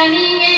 Shining.